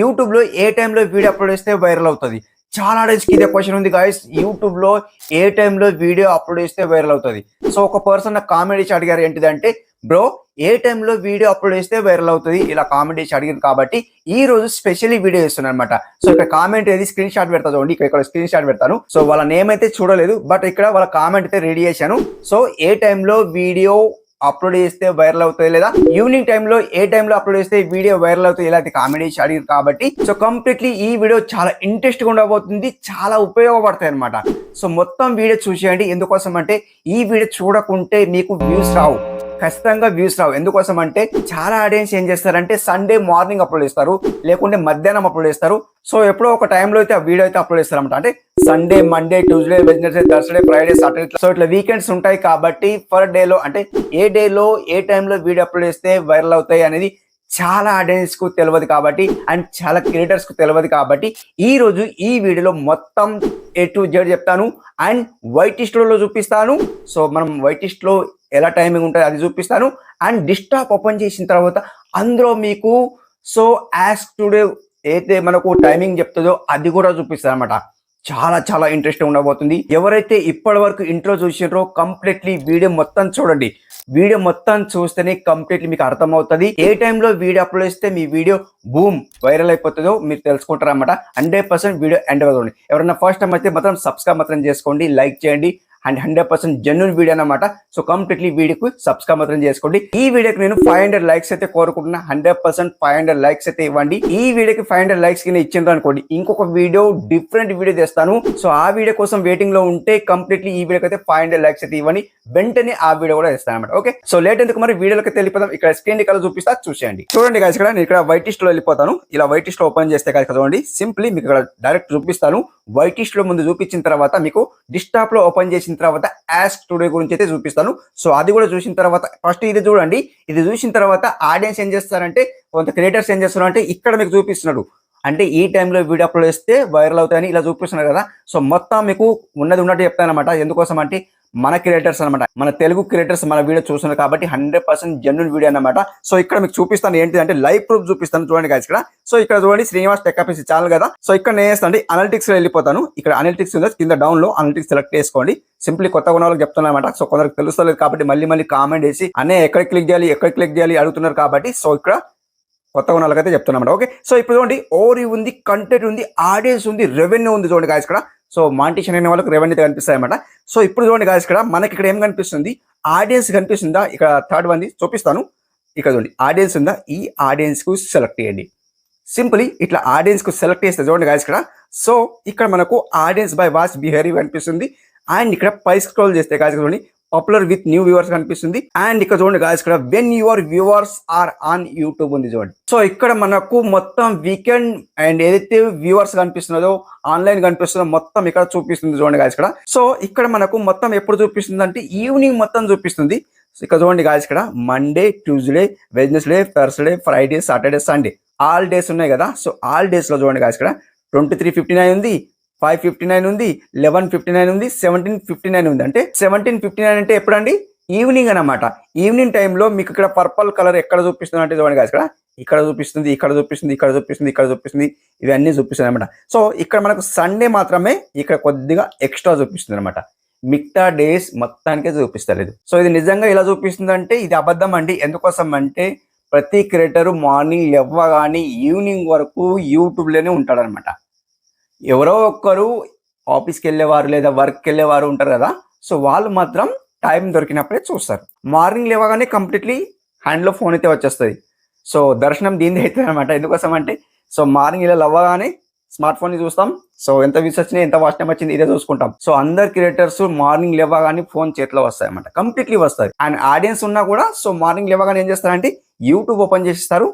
యూట్యూబ్లో ఏ టైంలో వీడియో అప్లోడ్ చేస్తే వైరల్ అవుతుంది? చాలా డేస్కి ఇదే క్వశ్చన్ ఉంది గాయస్ యూట్యూబ్లో ఏ టైంలో వీడియో అప్లోడ్ చేస్తే వైరల్ అవుతుంది? సో ఒక పర్సన్ నాకు కామెంట్ ఇచ్చి అడిగారు ఏంటిదంటే బ్రో ఏ టైంలో వీడియో అప్లోడ్ చేస్తే వైరల్ అవుతుంది? ఇలా కామెంట్ చేసి అడిగింది కాబట్టి ఈ రోజు స్పెషల్లీ వీడియో చేస్తున్నాను అనమాట సో ఇక్కడ కామెంట్ ఏది? స్క్రీన్ షాట్ పెడతా చూడండి. ఇక్కడ ఇక్కడ స్క్రీన్ షాట్ పెడతాను. సో వాళ్ళ నేమ్ అయితే చూడలేదు బట్ ఇక్కడ వాళ్ళ కామెంట్ అయితే రెడీ చేశాను. సో ఏ టైంలో వీడియో అప్లోడ్ చేస్తే వైరల్ అవుతుంది లేదా ఈవినింగ్ టైంలో ఏ టైంలో అప్లోడ్ చేస్తే వీడియో వైరల్ అవుతుంది ఇలా కామెడీ చేసి అడిగారు కాబట్టి సో కంప్లీట్లీ ఈ వీడియో చాలా ఇంట్రెస్ట్గా ఉండబోతుంది చాలా ఉపయోగపడతాయి అనమాట సో మొత్తం వీడియో చూసేయండి. ఎందుకోసం అంటే ఈ వీడియో చూడకుంటే మీకు వ్యూస్ రావు. ఖచ్చితంగా వ్యూస్ రావు. ఎందుకోసం అంటే చాలా ఆడియన్స్ ఏం చేస్తారంటే సండే మార్నింగ్ అప్లోడ్ చేస్తారు లేకుంటే మధ్యాహ్నం అప్లోడ్ చేస్తారు. సో ఎప్పుడో ఒక టైంలో అయితే ఆ వీడియో అయితే అప్లోడ్ చేస్తారనమాట అంటే Sunday Monday Tuesday Wednesday Thursday Friday Saturday so ఇట్లా వీకెండ్స్ ఉంటాయి కాబట్టి ఫర్ డేలో అంటే ఏ డేలో ఏ టైంలో వీడియో అప్లోడ్ చేస్తే వైరల్ అవుతాయి అనేది చాలా ఆడియన్స్కు తెలియదు కాబట్టి అండ్ చాలా క్రియేటర్స్కు తెలియదు కాబట్టి ఈ రోజు ఈ వీడియోలో మొత్తం ఏ టు జెడ్ చెప్తాను. అండ్ వైట్లో చూపిస్తాను. సో మనం వైట్లో ఎలా టైమింగ్ ఉంటుంది అది చూపిస్తాను. అండ్ డిస్టాప్ ఓపెన్ చేసిన తర్వాత అందులో మీకు సో యాస్ టుడే అయితే మనకు టైమింగ్ చెప్తుందో అది కూడా చూపిస్తాను అనమాట చాలా చాలా ఇంట్రెస్ట్ ఉండబోతుంది. ఎవరైతే ఇప్పటి వరకు ఇంట్లో చూసినారో కంప్లీట్లీ వీడియో మొత్తం చూడండి. వీడియో మొత్తం చూస్తేనే కంప్లీట్లీ మీకు అర్థమవుతుంది. ఏ టైంలో వీడియో అప్లోడ్ చేస్తే మీ వీడియో బూమ్ వైరల్ అయిపోతుందో మీరు తెలుసుకుంటారు అనమాట హండ్రెడ్ పర్సెంట్ వీడియో ఎండ్ చూడండి. ఎవరైనా ఫస్ట్ టైం అయితే మాత్రం సబ్స్క్రైబ్ మాత్రం చేసుకోండి లైక్ చేయండి. And hundred percent genuine video అనమాట సో కంప్లీట్లీ వీడియోకి సబ్స్క్రైబ్ మాత్రం చేసుకోండి. ఈ వీడియోకి నేను ఫైవ్ హండ్రెడ్ లైక్స్ అయితే కోరుకుంటున్నా. Hundred percent five hundred likes అయితే ఇవ్వండి. ఈ వీడియోకి ఫైవ్ హండ్రెడ్ లైక్స్ కింద ఇచ్చిండ్రు అనుకోండి ఇంకొక వీడియో డిఫరెంట్ వీడియో తెస్తాను. సో ఆ వీడియో కోసం వెయిటింగ్లో ఉంటే కంప్లీట్లీ ఈ వీడియోకి అయితే ఫైవ్ హండ్రెడ్ లైక్స్ అయితే ఇవ్వండి. వెంటనే ఆ వీడియో కూడా ఇస్తాను అనమాట ఓకే సో లేట్ ఎందుకు మరి? వీడియోకి తెలిపోదాం ఇక్కడ స్క్రీన్ ఇక్కడ చూపిస్తా చూసేయండి. చూడండి guys ఇక్కడ నేను ఇక్కడ వైటిస్ట్లో వెళ్ళిపోతాను. ఇలా వైటిస్ట్లో ఓపెన్ చేస్తే కనుక చూడండి. సింప్లీ మీకు ఇక్కడ డైరెక్ట్ చూపిస్తాను. వైటిస్ట్లో ముందు చూపించిన తర్వాత మీకు డిస్టాప్లో ఓపెన్ చేసిన తర్వాత యాస్ టుడే గురించి అయితే చూపిస్తాను. సో అది కూడా చూసిన తర్వాత ఫస్ట్ ఇది చూడండి. ఇది చూసిన తర్వాత ఆడియన్స్ ఏం చేస్తారంటే కొంత క్రియేటర్స్ ఏం చేస్తున్నారు అంటే ఇక్కడ మీకు చూపిస్తున్నాడు. అంటే ఈ టైంలో వీడియో అప్లోడ్ చేస్తే వైరల్ అవుతాయని ఇలా చూపిస్తున్నారు కదా. సో మొత్తం మీకు ఉన్నది ఉన్నట్టు చెప్తాను ఎందుకోసం అంటే మన క్రియేటర్స్ అనమాట మన తెలుగు క్రియేటర్స్ మన వీడియో చూస్తున్నారు కాబట్టి హండ్రెడ్ పర్సెంట్ జెన్యున్ వీడియో అనమాట సో ఇక్కడ మీకు చూపిస్తాను ఏంటి అంటే లైవ్ ప్రూఫ్ చూపిస్తాను చూడండి guys ఇక్కడ. సో ఇక్కడ చూడండి శ్రీనివాస్ టెక్ ఛానల్ కదా. సో ఇక్కడ నేను చేస్తాను అనలిటిక్స్లో వెళ్ళిపోతాను. ఇక్కడ అనలిటిక్స్ ఉందో కింద డౌన్లో అనలిటిక్స్ సెలెక్ట్ చేసుకోండి. సింప్లీ కొత్త ఉన్న వాళ్ళకి చెప్తున్నాను సో కొందరికి తెలుస్తలేదు కాబట్టి మళ్ళీ మళ్ళీ కామెంట్ చేసి అనే ఎక్కడ క్లిక్ చేయాలి? ఎక్కడ క్లిక్ చేయాలి? అడుగుతున్నారు కాబట్టి సో ఇక్కడ కొత్త కొనాలకైతే వాళ్ళకైతే చెప్తున్నాం ఓకే సో ఇప్పుడు చూడండి ఓరి ఉంది కంటెంట్ ఉంది ఆడియన్స్ ఉంది రెవెన్యూ ఉంది చూడండి గాయస్ ఇక్కడ. సో మాంటిషన్ అనే వాళ్ళకి రెవెన్యూ కనిపిస్తాయి అనమాట సో ఇప్పుడు చూడండి కాదు ఇక్కడ మనకి ఇక్కడ ఏం కనిపిస్తుంది? ఆడియన్స్ కనిపిస్తుందా? ఇక్కడ థర్డ్ వన్ చూపిస్తాను. ఇక్కడ చూడండి ఆడియన్స్ ఉందా? ఈ ఆడియన్స్కు సెలెక్ట్ చేయండి. సింపుల్లీ ఇట్లా ఆడియన్స్కు సెలెక్ట్ చేస్తే చూడండి కాదు ఇక్కడ. సో ఇక్కడ మనకు ఆడియన్స్ బై వాచ్ బిహేవియర్ కనిపిస్తుంది. అండ్ ఇక్కడ పై స్క్రోల్ చేస్తే కాదు చూడండి పాపులర్ విత్ న్యూ వ్యూవర్స్ కనిపిస్తుంది. అండ్ ఇక్కడ చూడండి గాయస్ ఇక్కడ when your viewers are on YouTube ఉంది చూడండి. సో ఇక్కడ మనకు మొత్తం వీకెండ్ అండ్ ఏదైతే వ్యూవర్స్ కనిపిస్తున్నదో ఆన్లైన్ కనిపిస్తుందో మొత్తం ఇక్కడ చూపిస్తుంది చూడండి గాయస్ ఇక్కడ. సో ఇక్కడ మనకు మొత్తం ఎప్పుడు చూపిస్తుంది అంటే ఈవినింగ్ మొత్తం చూపిస్తుంది. ఇక్కడ చూడండి గాయస్ ఇక్కడ Monday Tuesday Wednesday Thursday Friday Saturday Sunday all days ఉన్నాయి కదా. సో ఆల్ డేస్లో చూడండి గాయస్ ఇక్కడ ట్వంటీ త్రీ ఫిఫ్టీ నైన్ ఉంది. ఫైవ్ ఫిఫ్టీ నైన్ ఉంది లెవెన్ ఫిఫ్టీ నైన్ ఉంది సెవెంటీన్ ఫిఫ్టీ నైన్ ఉంది. అంటే సెవెంటీన్ ఫిఫ్టీ నైన్ అంటే ఎప్పుడండి? ఈవినింగ్ అన్నమాట. ఈవినింగ్ టైంలో మీకు ఇక్కడ పర్పల్ కలర్ ఎక్కడ చూపిస్తుంది అంటే చూడండి guys ఇక్కడ. ఇక్కడ చూపిస్తుంది ఇక్కడ చూపిస్తుంది ఇక్కడ చూపిస్తుంది ఇక్కడ చూపిస్తుంది. ఇవన్నీ చూపిస్తుంది అనమాట సో ఇక్కడ మనకు సండే మాత్రమే ఇక్కడ కొద్దిగా ఎక్స్ట్రా చూపిస్తుంది అనమాట మిగతా డేస్ మొత్తానికే చూపిస్తలేదు. సో ఇది నిజంగా ఇలా చూపిస్తుంది అంటే ఇది అబద్ధం అండి. ఎందుకోసం అంటే ప్రతి క్రియేటరు మార్నింగ్ లేవగానే ఈవినింగ్ వరకు యూట్యూబ్లోనే ఉంటాడనమాట ఎవరో ఒక్కరు ఆఫీస్కి వెళ్ళేవారు లేదా వర్క్కి వెళ్ళేవారు ఉంటారు కదా. సో వాళ్ళు మాత్రం టైం దొరికినప్పుడే చూస్తారు. మార్నింగ్ లేవగానే కంప్లీట్లీ హ్యాండ్లో ఫోన్ అయితే వచ్చేస్తుంది. సో దర్శనం దీని అవుతుంది అనమాట ఎందుకోసం అంటే సో మార్నింగ్ ఇలా అవ్వగానే స్మార్ట్ ఫోన్ చూస్తాం. సో ఎంత వ్యూస్ వచ్చినాయి ఎంత వాచ్ టైం వచ్చింది ఇదే చూసుకుంటాం. సో అందరు క్రియేటర్స్ మార్నింగ్ లేవగానే ఫోన్ చేతిలో వస్తాయి అనమాట కంప్లీట్లీ వస్తాయి. అండ్ ఆడియన్స్ ఉన్నా కూడా సో మార్నింగ్ లేవగానే ఏం చేస్తారంటే యూట్యూబ్ ఓపెన్ చేస్తారు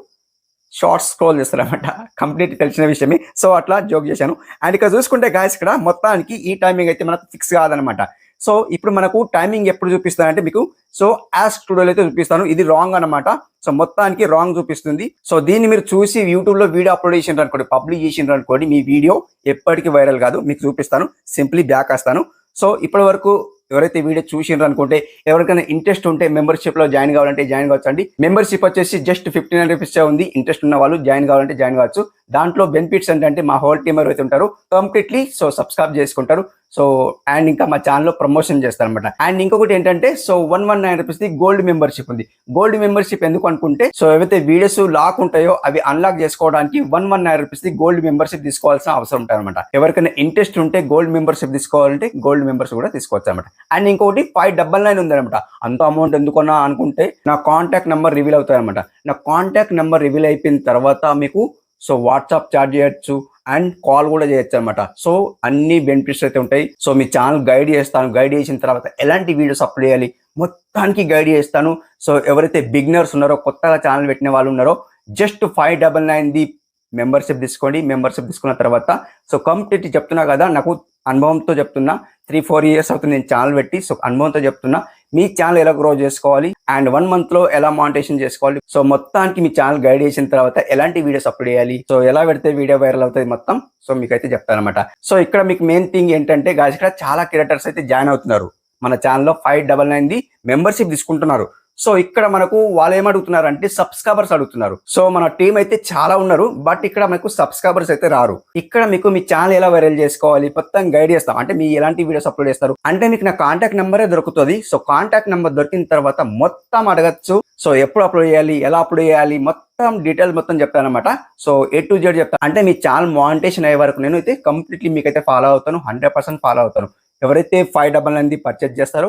షార్ట్స్ స్క్రోల్ చేస్తారనమాట కంప్లీట్ తెలిసిన విషయమే. సో అట్లా జోక్ చేశాను. అండ్ ఇక్కడ చూసుకుంటే గాయస్ ఇక్కడ మొత్తానికి ఈ టైమింగ్ అయితే మనకు ఫిక్స్ కాదనమాట సో ఇప్పుడు మనకు టైమింగ్ ఎప్పుడు చూపిస్తానంటే మీకు సో యాజ్ స్టూడియోలో అయితే చూపిస్తాను. ఇది రాంగ్ అన్నమాట. సో మొత్తానికి రాంగ్ చూపిస్తుంది. సో దీన్ని మీరు చూసి యూట్యూబ్లో వీడియో అప్లోడ్ చేసిండ్రు అనుకోండి పబ్లిక్ చేసిండ్రు అనుకోండి మీ వీడియో ఎప్పటికీ వైరల్ కాదు. మీకు చూపిస్తాను. సింప్లీ బ్యాక్ వస్తాను. సో ఇప్పటి వరకు ఎవరైతే వీడియో చూసిండ్రు అనుకుంటే ఎవరికైనా ఇంట్రెస్ట్ ఉంటే మెంబర్షిప్లో జాయిన్ కావాలంటే జాయిన్ కావచ్చు అండి మెంబర్షిప్ వచ్చేసి జస్ట్ ఫిఫ్టీన్ హండ్రెడ్ రూపీస్ ఉంది. ఇంట్రెస్ట్ ఉన్న వాళ్ళు జాయిన్ కావాలంటే జాయిన్ కావచ్చు. దాంట్లో బెనిఫిట్స్ ఏంటంటే మా హోల్ టీమ్ ఎవరైతే ఉంటారు కంప్లీట్లీ సో సబ్స్క్రైబ్ చేసుకుంటారు. సో అండ్ ఇంకా మా ఛానల్లో ప్రమోషన్ చేస్తారు అనమాట అండ్ ఇంకొకటి ఏంటంటే so one one nine rupees the gold membership ఉంది. గోల్డ్ మెంబర్షిప్ ఎందుకు అనుకుంటే సో ఏవైతే వీడియోస్ లాక్ ఉంటాయో అవి అన్లాక్ చేసుకోవడానికి one one nine rupees the gold membership తీసుకోవాల్సిన అవసరం ఉంటుంది అనమాట ఎవరికైనా ఇంట్రెస్ట్ ఉంటే గోల్డ్ మెంబర్షిప్ తీసుకోవాలంటే గోల్డ్ మెంబర్స్ కూడా తీసుకోవచ్చు అనమాట అండ్ ఇంకొకటి ఫైవ్ డబల్ నైన్ ఉందనమాట అంత అమౌంట్ ఎందుకన్నా అనుకుంటే నా కాంటాక్ట్ నెంబర్ రివీల్ అవుతాయి అనమాట నా కాంటాక్ట్ నెంబర్ రివీల్ అయిపోయిన తర్వాత మీకు సో వాట్సాప్ చార్జ్ చేయొచ్చు అండ్ కాల్ కూడా చేయొచ్చు అనమాట సో అన్ని బెనిఫిట్స్ అయితే ఉంటాయి. సో మీ ఛానల్ గైడ్ చేస్తాను. గైడ్ చేసిన తర్వాత ఎలాంటి వీడియోస్ అప్లోడ్ చేయాలి? మొత్తానికి గైడ్ చేస్తాను. సో ఎవరైతే బిగినర్స్ ఉన్నారో కొత్తగా ఛానల్ పెట్టిన వాళ్ళు ఉన్నారో just five double nine the membership తీసుకోండి. మెంబర్షిప్ తీసుకున్న తర్వాత సో కంప్లీట్ చెప్తున్నా కదా నాకు అనుభవంతో చెప్తున్నా. త్రీ ఫోర్ ఇయర్స్ అవుతుంది నేను ఛానల్ పెట్టి. సో అనుభవంతో చెప్తున్నా. మీ ఛానల్ ఎలా గ్రో చేసుకోవాలి అండ్ వన్ మంత్లో ఎలా మానిటేషన్ చేసుకోవాలి. సో మొత్తానికి మీ ఛానల్ గైడ్ చేసిన తర్వాత ఎలాంటి వీడియోస్ అప్లోడ్ చేయాలి. సో ఎలా పెడితే వీడియో వైరల్ అవుతుంది మొత్తం. సో మీకైతే చెప్తానమాట సో ఇక్కడ మీకు మెయిన్ థింగ్ ఏంటంటే గాజ్ ఇక్కడ చాలా క్రియేటర్స్ అయితే జాయిన్ అవుతున్నారు. మన ఛానల్లో five double nine the membership తీసుకుంటున్నారు. సో ఇక్కడ మనకు వాళ్ళు ఏమడుగుతున్నారు అంటే సబ్స్క్రైబర్స్ అడుగుతున్నారు. సో మన టీం అయితే చాలా ఉన్నారు బట్ ఇక్కడ మనకు సబ్స్క్రైబర్స్ అయితే రారు. ఇక్కడ మీకు మీ ఛానల్ ఎలా వైరల్ చేసుకోవాలి మొత్తం గైడ్ చేస్తాం. అంటే మీ ఎలాంటి వీడియోస్ అప్లోడ్ చేస్తారు? అంటే మీకు నా కాంటాక్ట్ నెంబరే దొరుకుతుంది? సో కాంటాక్ట్ నెంబర్ దొరికిన తర్వాత మొత్తం అడగచ్చు. సో ఎప్పుడు అప్లోడ్ చేయాలి ఎలా అప్లోడ్ చేయాలి మొత్తం డీటెయిల్స్ మొత్తం చెప్తానమాట సో ఏ టు జెడ్ చెప్తాను అంటే మీ ఛానల్ మానిటేషన్ అయ్యే వరకు నేను అయితే కంప్లీట్లీ మీకైతే ఫాలో అవుతాను హండ్రెడ్ పర్సెంట్ ఫాలో అవుతాను. ఎవరైతే ఫైవ్ డబల్ అనేది పర్చేజ్ చేస్తారో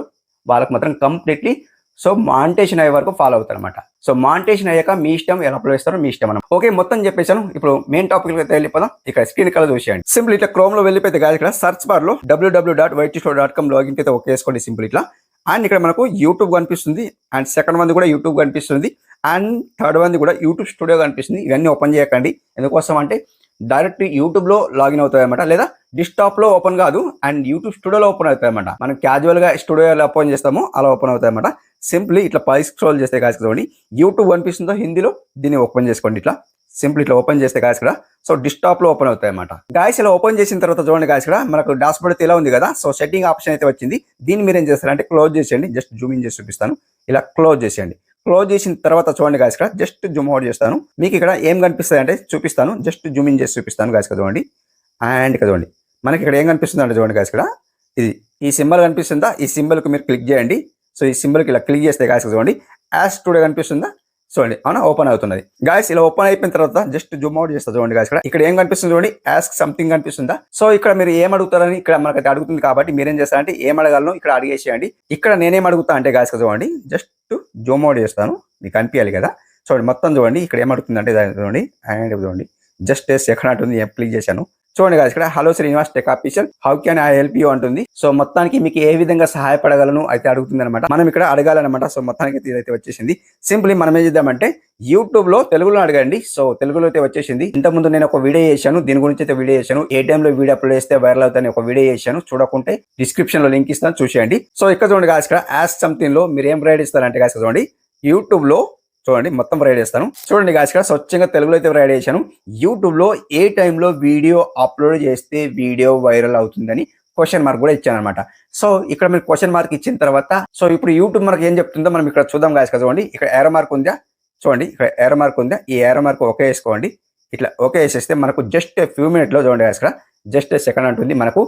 వాళ్ళకి మాత్రం కంప్లీట్లీ సో మాంటేషన్ అయ్యే వరకు ఫాలో అవుతారు అనమాట సో మాంటేషన్ అయ్యాక మీ ఇష్టం ఎలా అప్లోడ్ చేస్తారో మీ ఇష్టం అన్నమాట. ఓకే మొత్తం చెప్పేశాను. ఇప్పుడు మెయిన్ టాపిక్ అయితే వెళ్ళిపోదాం. ఇక్కడ స్క్రీన్ కలర్ చూసేయండి. సింపుల్ ఇట్లా క్రోమ్లో వెళ్ళిపోతే కాదు ఇక్కడ సర్చ్ బార్లో WWW dot white store dot com login అయితే ఓకే చేసుకోండి సింపుల్ ఇట్లా. అండ్ ఇక్కడ మనకు యూట్యూబ్ కనిపిస్తుంది. అండ్ సెకండ్ వన్ కూడా యూట్యూబ్ కనిపిస్తుంది. అండ్ థర్డ్ వన్ కూడా యూట్యూబ్ స్టూడియో కనిపిస్తుంది. ఇవన్నీ ఓపెన్ చేయకండి. ఎందుకోసం అంటే డైరెక్ట్ యూట్యూబ్లో లాగిన్ అవుతాయి అనమాట లేదా డిస్టాప్లో ఓపెన్ కాదు అండ్ యూట్యూబ్ స్టూడియోలో ఓపెన్ అవుతాయి అనమాట మనం క్యాజువల్గా స్టూడియోలో ఓపెన్ చేస్తామో అలా ఓపెన్ అవుతాయి అనమాట సింప్లీ ఇట్లా పై స్క్రోల్ చేస్తే కాదు చూడండి. యూట్యూబ్ కనిపిస్తుందో హిందీలో దీన్ని ఓపెన్ చేసుకోండి ఇట్లా. సింపుల్ ఇట్లా ఓపెన్ చేస్తే గాయస్ కూడా. సో డిస్టాప్లో ఓపెన్ అవుతాయి అనమాట గాయస్ ఇలా ఓపెన్ చేసిన తర్వాత చూడండి గాయస్ కూడా మనకు డాష్ బోర్డ్ అయితే ఇలా ఉంది కదా. సో సెట్టింగ్ ఆప్షన్ అయితే వచ్చింది. దీన్ని మీరు ఏం చేస్తారంటే క్లోజ్ చేసేయండి. జస్ట్ జూమ్ ఇన్ చేసి చూపిస్తాను. ఇలా క్లోజ్ చేసేయండి. క్లోజ్ చేసిన తర్వాత చూడండి గాయస్ ఇక్కడ జస్ట్ జూమ్ అవుట్ చేస్తాను. మీకు ఇక్కడ ఏం కనిపిస్తుంది అంటే చూపిస్తాను. జస్ట్ జూమ్ ఇన్ చేసి చూపిస్తాను గాయస్ కదా చూడండి. అండ్ ఇక్కడ చూడండి. మనకి ఇక్కడ ఏం కనిపిస్తుంది అంటే చూడండి గాయస్ ఇక్కడ. ఇది ఈ సింబల్ కనిపిస్తుందా? ఈ సింబల్కి మీరు క్లిక్ చేయండి. సో ఈ సింబల్కి ఇలా క్లిక్ చేస్తే గాయస్ చూడండి. యాస్ టుడే కనిపిస్తుందా? చూడండి అవునా? ఓపెన్ అవుతున్నది. గాయస్ ఇలా ఓపెన్ అయిపోయిన తర్వాత జస్ట్ జూమ్ అవుట్ చేస్తా చూడండి గాయస్ ఇక్కడ ఇక్కడ ఏం కనిపిస్తుంది చూడండి? యాస్క్ సంథింగ్ కనిపిస్తుందా? సో ఇక్కడ మీరు ఏం అడుగుతారని ఇక్కడ మనకైతే అడుగుతుంది కాబట్టి మీరేం చేస్తారంటే ఏం అడగాలను ఇక్కడ అడిగేసేయండి ఇక్కడ నేనేం అడుగుతా అంటే గాయస్ చూడండి జస్ట్ జూమ్ అవుట్ చేస్తాను. మీకు కనిపించాలి కదా? చూడండి మొత్తం చూడండి ఇక్కడ ఏం అడుగుతుంది అంటే చూడండి. అండ్ చూడండి జస్ట్ సెకండ్ అంటుంది ఏం క్లిక్ చేశాను? చూడండి కదా ఇక్కడ hello Srinivas tech official. How can I help you అంటుంది. సో మొత్తానికి మీకు ఏ విధంగా సహాయపడగలను అయితే అడుగుతుంది అనమాట మనం ఇక్కడ అడగాలన్నమాట. సో మొత్తానికి అయితే ఇదైతే వచ్చేసింది. సింప్లీ మనం ఏం చేద్దామంటే యూట్యూబ్లో తెలుగులో అడగండి. సో తెలుగులో అయితే వచ్చేసింది. ఇంతకుముందు నేను ఒక వీడియో చేశాను. దీని గురించి అయితే వీడియో చేశాను. ఏ టైంలో వీడియో అప్లోడ్ చేస్తే వైరల్ అవుతాయని ఒక వీడియో చేశాను. చూడకుంటే డిస్క్రిప్షన్లో లింక్ ఇస్తాను. చూసేయండి. సో ఇక్కడ చూడండి కాదు ఇక్కడ యాస్ సంథింగ్లో మీరు ఏం రైడ్ ఇస్తారంటే కాదు చూడండి. యూట్యూబ్లో చూడండి మొత్తం రైడ్ చేస్తాను. చూడండి గాస్ ఇక్కడ స్వచ్ఛంగా తెలుగులో అయితే రైడ్ చేశాను యూట్యూబ్లో ఏ టైంలో వీడియో అప్లోడ్ చేస్తే వీడియో వైరల్ అవుతుందని క్వశ్చన్ మార్క్ కూడా ఇచ్చాను అనమాట సో ఇక్కడ మీరు క్వశ్చన్ మార్క్ ఇచ్చిన తర్వాత సో ఇప్పుడు యూట్యూబ్ మనకి ఏం చెప్తుందో మనం ఇక్కడ చూద్దాం గాయస్ చూడండి. ఇక్కడ ఏరో మార్క్ ఉందా? చూడండి ఇక్కడ ఏరో మార్క్ ఉందా? ఈ ఏరో మార్క్ ఓకే వేసుకోండి. ఇట్లా ఓకే వేసేస్తే మనకు జస్ట్ ఫ్యూ మినిట్లో చూడండి గాయస్ ఇక్కడ జస్ట్ సెకండ్ అంటుంది. మనకు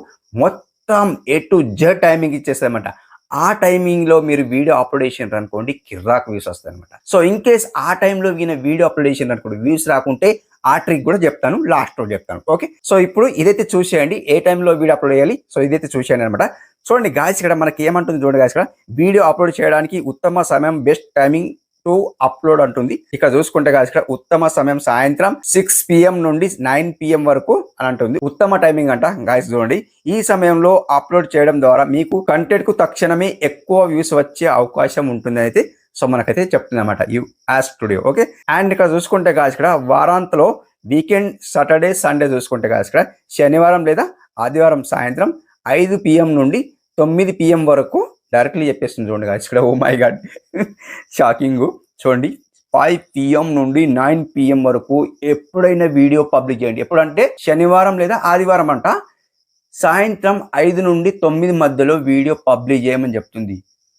మొత్తం ఏ టు జెడ్ టైమింగ్ ఇచ్చేస్తుంది అనమాట ఆ టైమింగ్లో మీరు వీడియో అప్లోడ్ చేసినారు అనుకోండి కిర్రాకు వ్యూస్ వస్తాయి అనమాట సో ఇన్ కేస్ ఆ టైంలో ఈయన వీడియో అప్లోడ్ చేసినారు అనుకోండి వ్యూస్ రాకుంటే ఆ ట్రిక్ కూడా చెప్తాను లాస్ట్లో చెప్తాను. ఓకే సో ఇప్పుడు ఇదైతే చూసేయండి ఏ టైంలో వీడియో అప్లోడ్ చేయాలి? సో ఇదైతే చూసేయండి అనమాట చూడండి గాయస్ ఇక్కడ మనకి ఏమంటుంది చూడండి గాయస్ ఇక్కడ వీడియో అప్లోడ్ చేయడానికి ఉత్తమ సమయం బెస్ట్ టైమింగ్ టు అప్లోడ్ అంటుంది. ఇక్కడ చూసుకుంటే కాదు ఇక్కడ ఉత్తమ సమయం సాయంత్రం సిక్స్ పిఎం నుండి నైన్ పిఎం వరకు అని అంటుంది. ఉత్తమ టైమింగ్ అంట గాయస్ చూడండి. ఈ సమయంలో అప్లోడ్ చేయడం ద్వారా మీకు కంటెంట్కు తక్షణమే ఎక్కువ వ్యూస్ వచ్చే అవకాశం ఉంటుంది అయితే సో మనకైతే చెప్తుంది అనమాట యూ యాజ్ స్టూడియో ఓకే? అండ్ ఇక్కడ చూసుకుంటే కాదు ఇక్కడ వారాంతలో వీకెండ్ సాటర్డే సండే చూసుకుంటే కాదు ఇక్కడ శనివారం లేదా ఆదివారం సాయంత్రం ఐదు పిఎం నుండి తొమ్మిది పిఎం వరకు డైరెక్ట్లీ చెప్పేస్తుంది చూడండి గాయస్ ఇక్కడ ఓ మై గాడ్ షాకింగ్ చూడండి ఫైవ్ పిఎం నుండి నైన్ పిఎం వరకు ఎప్పుడైనా వీడియో పబ్లిక్ చేయండి. ఎప్పుడంటే శనివారం లేదా ఆదివారం అంట. సాయంత్రం ఐదు నుండి తొమ్మిది మధ్యలో వీడియో పబ్లిష్ చేయమని చెప్తుంది.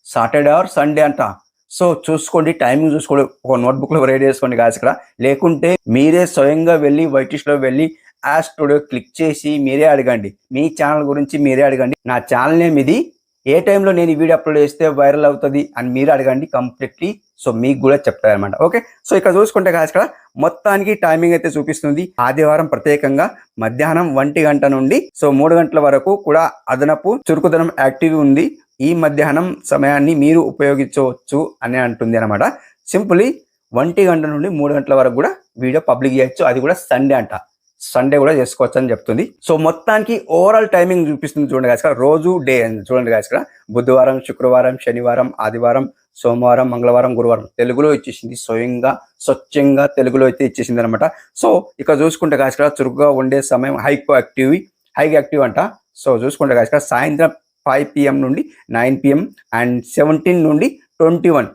సాటర్డే ఆర్ సండే అంట. సో చూసుకోండి టైమింగ్ చూసుకోండి. ఒక నోట్బుక్లో రైడ్ రెడీ చేసుకోండి గాయస్ ఇక్కడ. లేకుంటే మీరే స్వయంగా వెళ్ళి వైటిష్లో వెళ్ళి ఆ స్టూడియో క్లిక్ చేసి మీరే అడగండి. మీ ఛానల్ గురించి మీరే అడగండి. నా ఛానల్ నేమ్ ఇది ఏ టైంలో నేను ఈ వీడియో అప్లోడ్ చేస్తే వైరల్ అవుతుంది అని మీరు అడగండి కంప్లీట్లీ సో మీకు కూడా చెప్తారనమాట ఓకే సో ఇక్కడ చూసుకుంటే కాదు ఇక్కడ మొత్తానికి టైమింగ్ అయితే చూపిస్తుంది. ఆదివారం ప్రత్యేకంగా మధ్యాహ్నం ఒంటి గంట నుండి సో మూడు గంటల వరకు కూడా అదనపు చురుకుదనం యాక్టివ్ ఉంది. ఈ మధ్యాహ్నం సమయాన్ని మీరు ఉపయోగించవచ్చు అని అంటుంది అనమాట సింపుల్లీ ఒంటి గంట నుండి మూడు గంటల వరకు కూడా వీడియో పబ్లిక్ చేయొచ్చు. అది కూడా సండే అంట. సండే కూడా చేసుకోవచ్చు అని చెప్తుంది. సో మొత్తానికి ఓవరాల్ టైమింగ్ చూపిస్తుంది చూడండి guys ఇక్కడ. రోజు డే అని చూడండి guys ఇక్కడ. బుధవారం శుక్రవారం శనివారం ఆదివారం సోమవారం మంగళవారం గురువారం తెలుగులో ఇచ్చేసింది. స్వయంగా స్వచ్ఛంగా తెలుగులో అయితే ఇచ్చేసింది అనమాట సో ఇక్కడ చూసుకుంటే guys ఇక్కడ చురుగ్గా ఉండే సమయం హైకో యాక్టివ్ హై యాక్టివ్ అంట. సో చూసుకుంటే guys ఇక్కడ సాయంత్రం ఫైవ్ పిఎం నుండి నైన్ పిఎం అండ్ సెవెంటీన్ నుండి ట్వంటీ వన్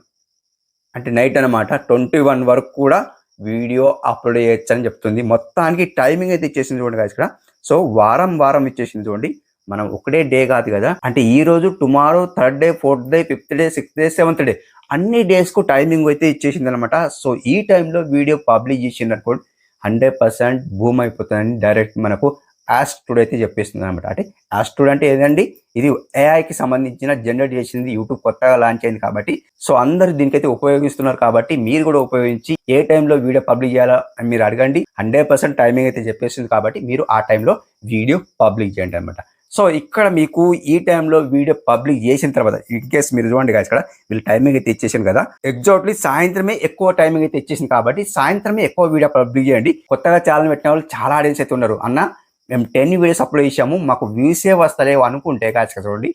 అంటే నైట్ అనమాట ట్వంటీ వన్ వరకు కూడా వీడియో అప్లోడ్ చేయొచ్చు అని చెప్తుంది. మొత్తానికి టైమింగ్ అయితే ఇచ్చేసింది చూడండి guys ఇక్కడ. సో వారం వారం ఇచ్చేసింది చూడండి. మనం ఒకటే డే కాదు కదా. అంటే ఈ రోజు tomorrow third day fourth day fifth day sixth day seventh day అన్ని డేస్కు టైమింగ్ అయితే ఇచ్చేసింది అనమాట సో ఈ టైంలో వీడియో పబ్లిష్ చేసింది అనుకోండి హండ్రెడ్ పర్సెంట్ భూమ్ అయిపోతుందని డైరెక్ట్ మనకు యాస్టుడ్ అయితే చెప్పేస్తుంది అనమాట. అంటే యాస్టుడ్ అంటే ఏదండి? ఇది ఏఐకి సంబంధించిన జనరేట్ చేసింది యూట్యూబ్ కొత్తగా లాంచ్ అయింది కాబట్టి సో అందరు దీనికైతే ఉపయోగిస్తున్నారు కాబట్టి మీరు కూడా ఉపయోగించి ఏ టైంలో వీడియో పబ్లిక్ చేయాలో అని మీరు అడగండి. హండ్రెడ్ పర్సెంట్ టైమింగ్ అయితే చెప్పేస్తుంది కాబట్టి మీరు ఆ టైంలో వీడియో పబ్లిక్ చేయండి అనమాట. సో ఇక్కడ మీకు ఈ టైంలో వీడియో పబ్లిక్ చేసిన తర్వాత ఇన్ కేస్ మీరు చూడండి కదా ఇక్కడ వీళ్ళు టైమింగ్ అయితే ఇచ్చేసాను కదా. ఎగ్జాక్ట్లీ సాయంత్రమే ఎక్కువ టైమింగ్ అయితే ఇచ్చేసింది కాబట్టి సాయంత్రమే ఎక్కువ వీడియో పబ్లిక్ చేయండి. కొత్తగా ఛానల్ పెట్టిన వాళ్ళు చాలా ఆడియన్స్ అయితే ఉన్నారు. అన్న మేము టెన్ వీడియోస్ అప్లోడ్ చేసాము మాకు వ్యూసే వస్తలేవు అనుకుంటే కాదు చూడండి.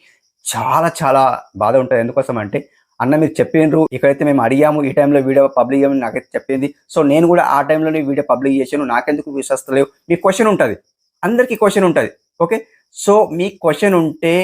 చాలా చాలా బాధ ఉంటుంది. ఎందుకోసం అంటే అన్న మీరు చెప్పిండ్రు ఇక్కడైతే మేము అడిగాము ఈ టైంలో వీడియో పబ్లిక్ చేయమని నాకైతే చెప్పింది. సో నేను కూడా ఆ టైంలోనే వీడియో పబ్లిక్ చేశాను నాకెందుకు వ్యూస్ వస్తలేవు? మీ క్వశ్చన్ ఉంటుంది. అందరికీ క్వశ్చన్ ఉంటుంది. ఓకే సో మీ క్వశ్చన్ ఉంటే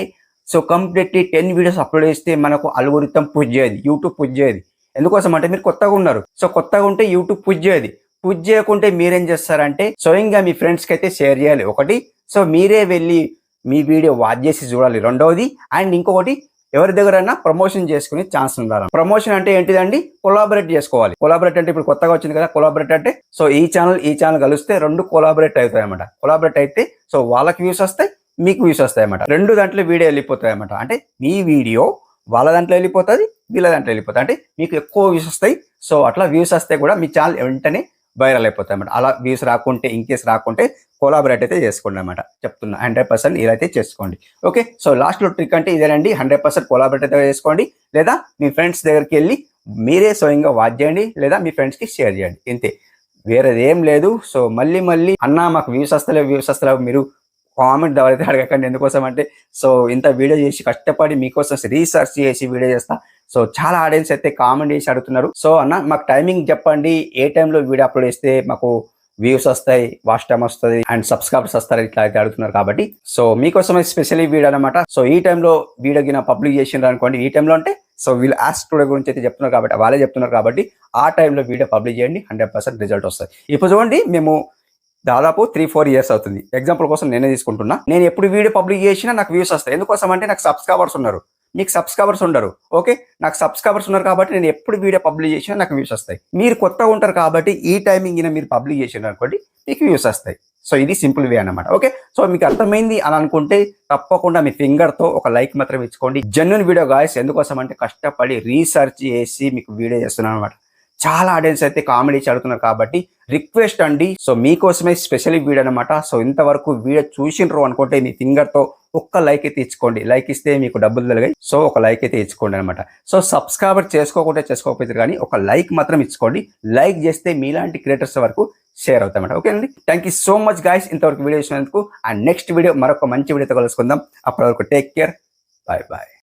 so completely ten videos upload చేస్తే మనకు అల్గోరితం పుష్ చేయదు యూట్యూబ్ పుష్ చేయదు. ఎందుకోసం అంటే మీరు కొత్తగా ఉన్నారు. సో కొత్తగా ఉంటే యూట్యూబ్ పుష్ చేయదు. పుష్ చేయకుంటే మీరేం చేస్తారంటే స్వయంగా మీ ఫ్రెండ్స్కి అయితే షేర్ చేయాలి. ఒకటి సో మీరే వెళ్ళి మీ వీడియో వాచ్ చేసి చూడాలి. రెండవది అండ్ ఇంకొకటి ఎవరి దగ్గరైనా ప్రమోషన్ చేసుకునే ఛాన్స్ ఉండాలి. ప్రమోషన్ అంటే ఏంటిదండి? కొలాబరేట్ చేసుకోవాలి. కొలాబరేట్ అంటే ఇప్పుడు కొత్తగా వచ్చింది కదా కొలాబరేట్ అంటే సో ఈ ఛానల్ ఈ ఛానల్ కలిస్తే రెండు కొలాబరేట్ అవుతాయి అనమాట కొలాబరేట్ అయితే సో వాళ్ళకి వ్యూస్ వస్తాయి మీకు వ్యూస్ వస్తాయి అన్నమాట రెండు దాంట్లో వీడియో వెళ్ళిపోతాయి అన్నమాట అంటే మీ వీడియో వాళ్ళ దాంట్లో వెళ్ళిపోతుంది వీళ్ళ దాంట్లో వెళ్ళిపోతుంది. అంటే మీకు ఎక్కువ వ్యూస్ వస్తాయి సో అట్లా వ్యూస్ వస్తే కూడా మీ ఛానల్ వెంటనే వైరల్ అయిపోతాయి అన్నమాట. అలా వ్యూస్ రాకుంటే ఇంకేస్ రాకుంటే కొలాబరేట్ అయితే చేసుకోండి అనమాట చెప్తున్నా హండ్రెడ్ పర్సెంట్ ఇలా అయితే చేసుకోండి ఓకే సో లాస్ట్లో ట్రిక్ అంటే ఇదేనండి హండ్రెడ్ పర్సెంట్ కొలాబరేట్ అయితే చేసుకోండి. లేదా మీ ఫ్రెండ్స్ దగ్గరికి వెళ్ళి మీరే స్వయంగా వాచ్ చేయండి లేదా మీ ఫ్రెండ్స్కి షేర్ చేయండి. ఇంతే. వేరేది ఏం లేదు. సో మళ్ళీ మళ్ళీ అన్న మాకు వ్యూస్ వస్తలేవు వ్యూస్ వస్తలేవు. మీరు కామెంట్ ఎవరైతే అడగకండి ఎందుకోసం అంటే సో ఇంత వీడియో చేసి కష్టపడి మీకోసం రీసెర్చ్ చేసి వీడియో చేస్తా సో చాలా ఆడియన్స్ అయితే కామెంట్ చేసి అడుగుతున్నారు. సో అన్న మాకు టైమింగ్ చెప్పండి. ఏ టైంలో వీడియో అప్లోడ్ చేస్తే మాకు వ్యూస్ వస్తాయి వాచ్ టైం వస్తుంది అండ్ సబ్స్క్రైబర్స్ వస్తారు ఇట్లా అయితే అడుగుతున్నారు కాబట్టి. సో మీకోసమే స్పెషల్లీ వీడియో అనమాట సో ఈ టైంలో వీడియో గిన పబ్లిక్ చేసిండ్రు అనుకోండి. ఈ టైంలో అంటే సో వీళ్ళు యాస్ స్టూడియో గురించి అయితే చెప్తున్నారు కాబట్టి వాళ్ళే చెప్తున్నారు కాబట్టి ఆ టైంలో వీడియో పబ్లిక్ చేయండి. హండ్రెడ్ పర్సెంట్ రిజల్ట్ వస్తుంది. ఇప్పుడు చూడండి మేము దాదాపు త్రీ ఫోర్ ఇయర్స్ అవుతుంది. ఎగ్జాంపుల్ కోసం నేనే తీసుకుంటున్నా. నేను ఎప్పుడు వీడియో పబ్లిక్ చేసినా నాకు వ్యూస్ వస్తాయి. ఎందుకోసం అంటే నాకు సబ్స్క్రైబర్స్ ఉన్నారు. మీకు సబ్స్క్రైబర్స్ ఉండరు. ఓకే నాకు సబ్స్క్రైబర్స్ ఉన్నారు కాబట్టి నేను ఎప్పుడు వీడియో పబ్లిష్ చేసినా నాకు వ్యూస్ వస్తాయి. మీరు కొత్తగా ఉంటారు కాబట్టి ఈ టైమింగ్ మీరు పబ్లిష్ చేసినారు అనుకోండి మీకు వ్యూస్ వస్తాయి. సో ఇది సింపుల్ వే అన్నమాట. ఓకే సో మీకు అర్థమైంది అని అనుకుంటే తప్పకుండా మీ ఫింగర్తో ఒక లైక్ మాత్రం ఇచ్చుకోండి. జెన్యున్ వీడియో గాయస్ ఎందుకోసం అంటే కష్టపడి రీసెర్చ్ చేసి మీకు వీడియో చేస్తున్నాను అనమాట చాలా ఆడియన్స్ అయితే కామెడీ అడుగుతున్నారు కాబట్టి రిక్వెస్ట్ అండి. సో మీకోసమే స్పెషల్ వీడియో అనమాట సో ఇంతవరకు వీడియో చూసిండ్రు అనుకుంటే మీ ఫింగర్తో ఒక్క లైక్ అయితే ఇచ్చుకోండి. లైక్ ఇస్తే మీకు డబ్బులు తెలిగాయి. సో ఒక లైక్ అయితే ఇచ్చుకోండి అనమాట సో సబ్స్క్రైబర్ చేసుకోకుండా చేసుకోకపోతే కానీ ఒక లైక్ మాత్రం ఇచ్చుకోండి. లైక్ చేస్తే మీలాంటి క్రియేటర్స్ వరకు షేర్ అవుతాయి ఓకే అండి? Thank you so much guys ఇంతవరకు వీడియో చూసినందుకు. అండ్ నెక్స్ట్ వీడియో మరొక మంచి వీడియోతో కలుసుకుందాం. అప్పటి వరకు టేక్ కేర్ బాయ్ బాయ్